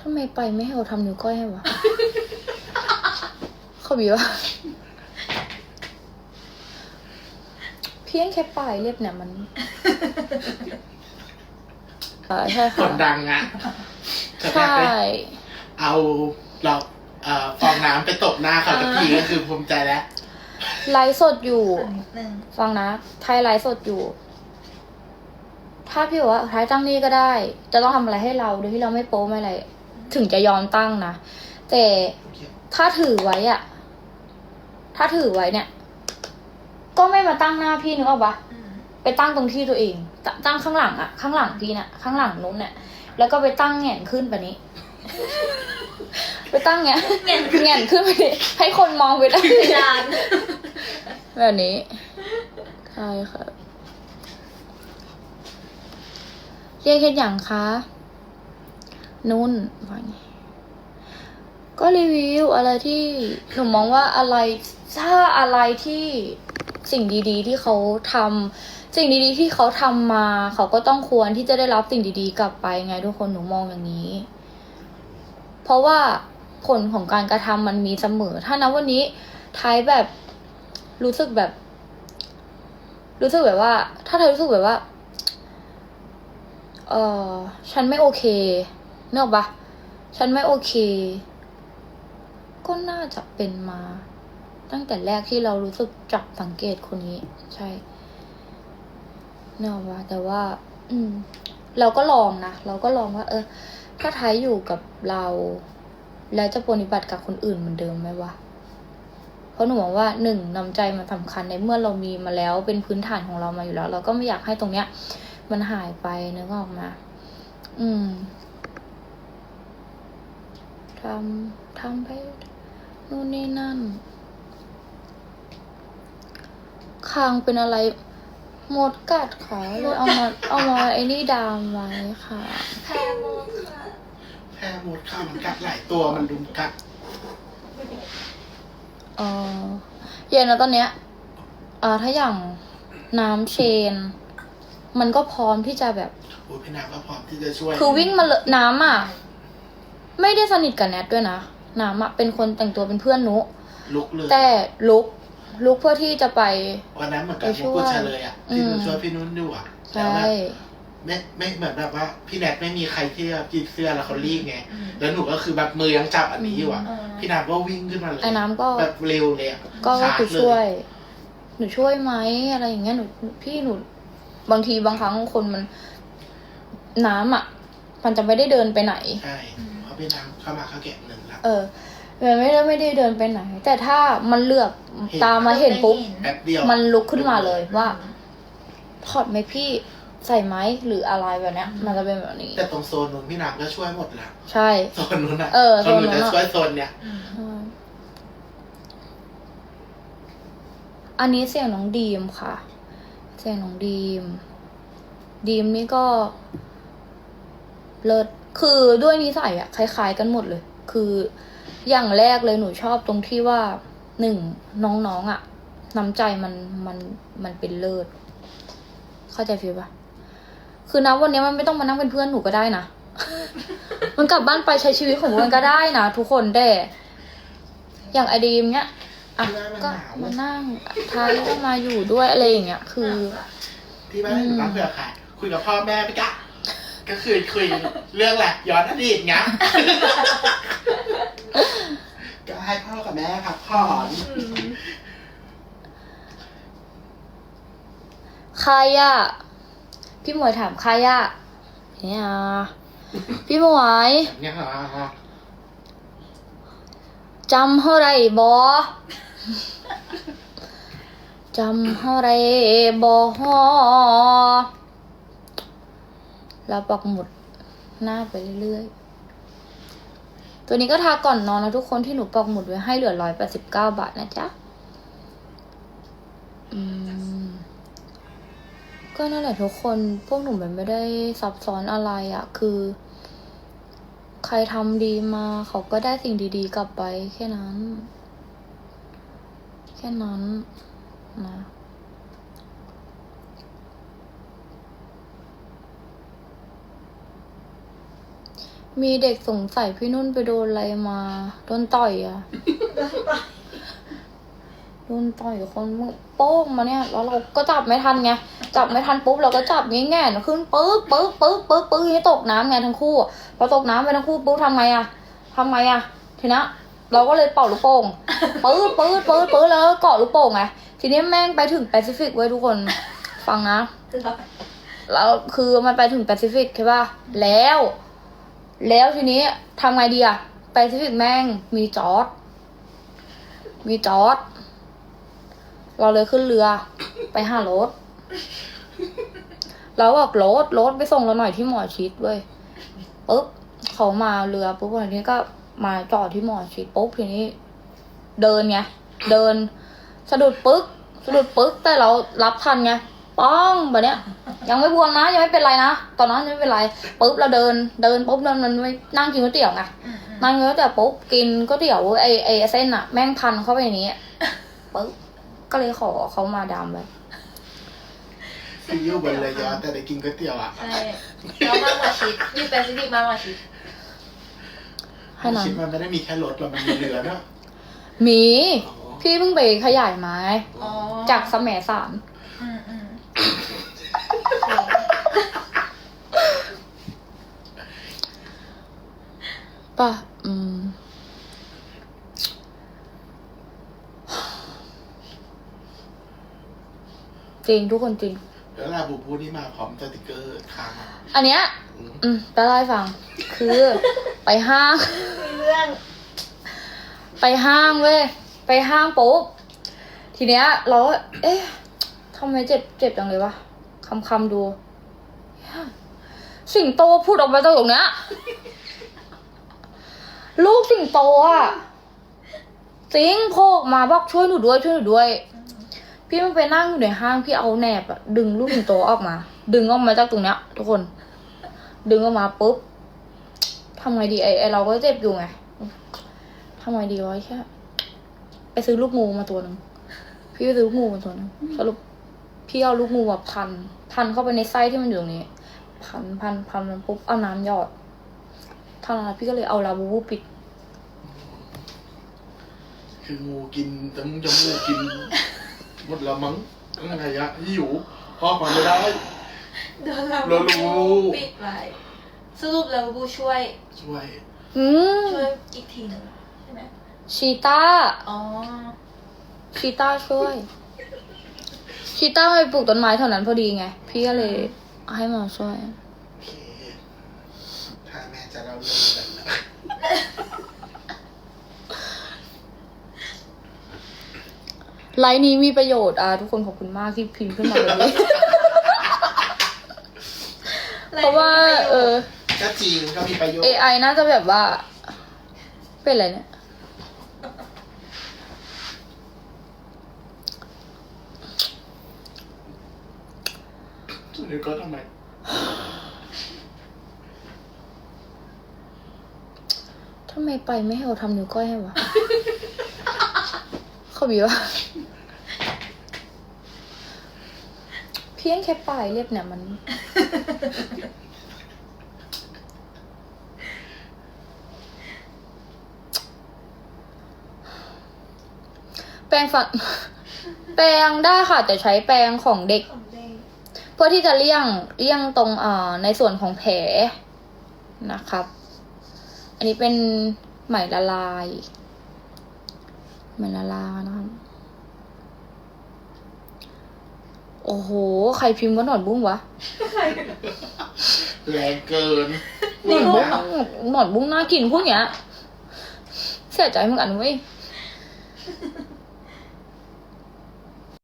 ทำไมไปไม่ให้เราทำนิ้วก้อยให้วะ เขาบีว่าเพียงแค่ปลายเล็บเนี่ยมันอ่าใช่คค่ะนดังอะแต่แบใช่บไปเอาเราเอ่อฟองน้ำไปตบหน้าเขาตะกี้ก็คือภูมิใจแล้ว ไลฟ์สดอยู่ นิดนึงฟังนะ ไทยไลฟ์สดอยู่ ถ้าพี่บอกว่าไทยตั้งนี่ก็ได้ จะต้องทำอะไรให้เราโดยที่เราไม่โป๊ไม่อะไร ถึงจะยอมตั้งนะ แต่ถ้าถือไว้อะถ้าถือไว้เนี่ย ก็ไม่มาตั้งหน้าพี่นึกออกปะอืมไปตั้งตรงที่ตัวเองตตั้งข้างหลังอะข้างหลังพี่เนี่ยข้างหลังนู้นเนี่ยแล้วก็ไปตั้งแหงนขึ้นแบบนี้ ไปตั้งแหงนแหงนขึ้นไปนี้ให้คนมองไปได้จานแบบนี้ใช่ค่ะเรียกเฮ็ดอย่างคะ นุ่นว่าไงก็รีวิวอะไรที่หนูมองว่าอะไรถ้าอะไรที่สิ่งดีๆ ที่เขาทำสิ่งดีๆที่เขาทำมา เขาก็ต้องควรที่จะได้รับสิ่งดีๆ กลับไปไงทุกคนหนูมองอย่างนี้ เพราะว่าผลของการกระทำมันมีเสมอ ถ้านะวันนี้ท้ายแบบรู้สึกแบบ รู้สึกแบบว่า ถ้าเธอรู้สึกแบบว่า เออฉันไม่โอเค เนออกปะฉันไม่โอเค ก็น่าจะเป็นมา ตั้งแต่แรกที่เรารู้สึกจับสังเกตคนนี้ ใช่เนออกปะแต่ว่า อืม เราก็ลองนะ เราก็ลองว่า เออ ถ้าไทยอยู่กับเรา แล้วจะปฏิบัติกับคนอื่นเหมือนเดิมไหมวะเพราะหนูมองว่าหนึ่งน้ำใจมันสำคัญในเมื่อเรามีมาแล้วเป็นพื้นฐานของเรามาอยู่แล้ว เราก็ไม่อยากให้ตรงเนี้ย มันหายไปนึกออกมา อืม ทำทำไปนู่นนี่นั่นคางเป็นอะไรหมดกัดค่ะเลยเอามาเอามาไอ้นี่ดามไว้ค่ะแพ้โมกค่ะแพ้หมดข้าวมันกัดหลายตัวมันดุมกัดเออเย็นแล้วตอนเนี้ยเอ่าถ้าอย่างน้ำเชน มันก็พร้อมที่จะแบบโอ้ยพี่นางก็พร้อมที่จะช่วย คือวิ่งมาเลยน้ำอะ ไม่ได้สนิทกับแนทด้วยนะน้ำอะเป็นคนแต่งตัวเป็นเพื่อนหนุ ลุกเลยแต่ลุกลุกเพื่อที่จะไป วันนั้นเหมือนกับไปช่มุวยกุเฉลยอะที่หนูอืมช่วยพี่นุ่นดูอะใช่แล้วแบบไม่ไม่เหมือนแบบว่า พี่แนทไม่มีใครที่จะจีบเสื้อแล้วเขารีบไงอืมแล้วหนูก็คือแบบมือยังจับอันนี้อยู่อะอืมพี่นางก็วิ่งขึ้นมาเลยไอ้น้ำก็ แบบเร็วเลยอะก็ชาร์จคือเลช่วยหนูช่วยไหมอะไรอย่างเงี้ยหนูพี่หนู บางทีบางครั้งคนมันน้ำอะ มันจะไม่ได้เดินไปไหน ใช่ เพราะพี่นางเข้ามาเขาแกะหนึ่งละ เออมันไม่ได้ไม่ได้เดินไปไหน แต่ถ้ามันเหลือบเห็น ตามมาเห็นปุ๊บ แป๊บเดียวมันลุกขึ้นมาเลยว่า ถอดไหมพี่ใส่ไหมหรืออะไรแบบเนี้ย มันจะเป็นแบบนี้ แต่ตรงโซนนู้นพี่นางก็ช่วยหมดละใช่ โซนนู้นอะเออโซนนู้นโซนนู้นจะอะ ช่วยโซนเนี้ยอืมใช่อันนี้เสียงน้องดีมค่ะ เสียงน้องดีม ดีมนี่ก็ เลิศ คือด้วยนิสัยอะคล้ายๆกันหมดเลย คืออย่างแรกเลยหนูชอบตรงที่ว่าหนึ่งน้องๆอะน้ำใจมันมันมันเป็นเลิศ เข้าใจฟีลปะคือนะวันนี้มันไม่ต้องมานั่งเป็นเพื่อนหนูก็ได้นะ มันกลับบ้านไปใช้ชีวิตของมันก็ได้นะทุกคนแต่อย่างไอดีมเนี้ยอะก็มานั่งทายก็มาอยู่ด้วยอะไรอย่างเงี้ย คือที่บ้านอยู่บ้านเผื่อขายคุยกับพ่อแม่ไปกะ ก็คือคุยเรื่องแหละไรย้อนอดีตไงก็ให้พ่อกับแม่พักผ่อนอืมใครอะพี่หมวยถามใครอะเนี่ยพี่หมวยเนี่ยเหรอจำเท่าไรบอจำเท่าไรบอ แล้วปักหมุดหน้าไปเรื่อยๆ ตัวนี้ก็ทาก่อนนอนนะทุกคนที่หนูปักหมุดไว้ให้เหลือร้อยแปดสิบเก้าบาทนะจ๊ะอืมก็นั่นแหละทุกคนพวกหนูมันไม่ได้ซับซ้อนอะไรอะคือ ใครทำดีมาเขาก็ได้สิ่งดีๆ กลับไปแค่นั้น แค่นั้นนะ มีเด็กสงสัยพี่นุ่นไปโดนอะไรมา โดนต่อยอะโดนต่อยคนโป้งมาเนี่ย แล้วเราก็จับไม่ทันไง จับไม่ทันปุ๊บเราก็จับงี้แง่ขึ้นปึ๊บปึ๊บปึ๊บปึ๊บปึ๊บให้ตกน้ำไงทั้งคู่ พอตกน้ำไปทั้งคู่ปุ๊บทำไงอะทำไงอะทีนี้เราก็เลยเป่าลูกโป่งปื๊ดปื๊ดปื๊ดปื๊ดแล้วเกาะลูกโป่งไง ทีนี้แม่งไปถึงแปซิฟิกไว้ทุกคน ฟังนะ แล้วคือมันไปถึงแปซิฟิกใช่ป่ะ แล้ว แล้วทีนี้ทำไงดีอะแปซิฟิกแม่งมีจอด มีจอด เราเลยขึ้นเรือ ไปหารถ เราบอกรถรถไปส่งเราหน่อยที่หมอชิดเว้ยปุ๊บเขามาเรือปุ๊บวันนี้ก็มาจอดที่หมอชิดปุ๊บทีนี้ เดินไงเดิน สะดุดปึ๊กสะดุดปึ๊กแต่เรารับทันไง ป้องแบบเนี้ย ยังไม่บวมนะยังไม่เป็นไรนะตอนนั้นยังไม่เป็นไรปุ๊บเราเดินเดินปุ๊บเรามันไม่นั่งกินก๋วยเตี๋ยวไงนั่งกินก๋วยเตี๋ยวปุ๊บกินก๋วยเตี๋ยวไอไอเส้นอะแม่งพันเข้าไปในนี้ปุ๊บก็เลยขอเขามาดามไปคืออยู่บนเรือยอชต์แต่ได้กินก๋วยเตี๋ยวอะใช่แล้วมากกว่าชิดอยู่แปซิฟิกมากกว่าชิดให้นอนชิดมันไม่ได้มีแค่รถหรอกมันมีเรือด้วยหมีอ๋อพี่เพิ่งไปขยายไม้อ๋อจากสมสารอืมอืม ป่ะ อืม จริงทุกคนจริง แล้วลาบูบูนี่มาพร้อมสติกเกอร์ค้างอะอันเนี้ย อืมอืมจะเล่าให้ฟัง คือ ไปห้างมีเรื่องไปห้างเว้ย ไปห้างปุ๊บ ทีเนี้ย เราก็เอ๊ะทำไมเจ็บเจ็บจังเลยวะคำคำๆดู สิงโตพูดออกมาจากตรงเนี้ย ลูกสิงโตอะจริงโผล่ออกมาบอกช่วยหนูด้วยช่วยหนูด้วย พี่มันไปนั่งอยู่ในห้างพี่เอาแหนบอะดึงลูกสิงโตออกมา ดึงออกมาจากตรงเนี้ย ทุกคน ดึงออกมาปุ๊บทำไงดีไอไอเราก็เจ็บอยู่ไงทำไงดีวะแค่ไปซื้อลูกงูมาตัวหนึ่งพี่ไปซื้อลูกงูมาตัวหนึ่งสรุปพี่เอาลูกงูแบบพัน พันเข้าไปในไส้ที่มันอยู่ตรงนี้ พันพันพันมันปุ๊บเอาน้ำหยอดเท่านั้นพี่ก็เลยเอาลาบูบูปิด คืองูกินจมูกจมูกกินหมดแล้วมั้งอะไรอะหิวพ่อมาไม่ได้ โดนเราเรารู้ ปิดไว้สรุปแล้วบูช่วย ช่วย อืมช่วยอีกทีหนึ่งใช่ไหมชีต้าอ๋อชีต้าช่วยชีต้าไปปลูกต้นไม้เท่านั้นพอดีไง พี่ก็เลยให้มาช่วย โอเค ถ้าแม่จะเล่าเรื่องแบบนั้น ไลน์นี้มีประโยชน์อะทุกคนขอบคุณมากที่พิมพ์ขึ้นมาเลย เพราะว่า เออ ก็จริงก็มีประโยชน์ AI น่าจะแบบว่า เป็นอะไรเนี่ย หรือก็ทำไม ทำไมไปไม่ให้เราทำนิ้วก้อยให้วะ เขาบีว่าเพียงแค่ปลายเล็บเนี่ยมัน แปรงฟัน แปรงได้ค่ะ แต่ใช้แปรงของเด็ก ของเด้งเพื่อที่จะเลี่ยงเลี่ยงตรงเอ่อในส่วนของแผลนะครับ อันนี้เป็นไหมละลายไหมละลายนะครับ โอ้โห ใครพิมพ์ว่าหนอนบุ้งวะ แรงเกินหนอนบุ้งหนอนบุ้งน่ากินพวกเนี้ย เสียใจเหมือนกันเว้ย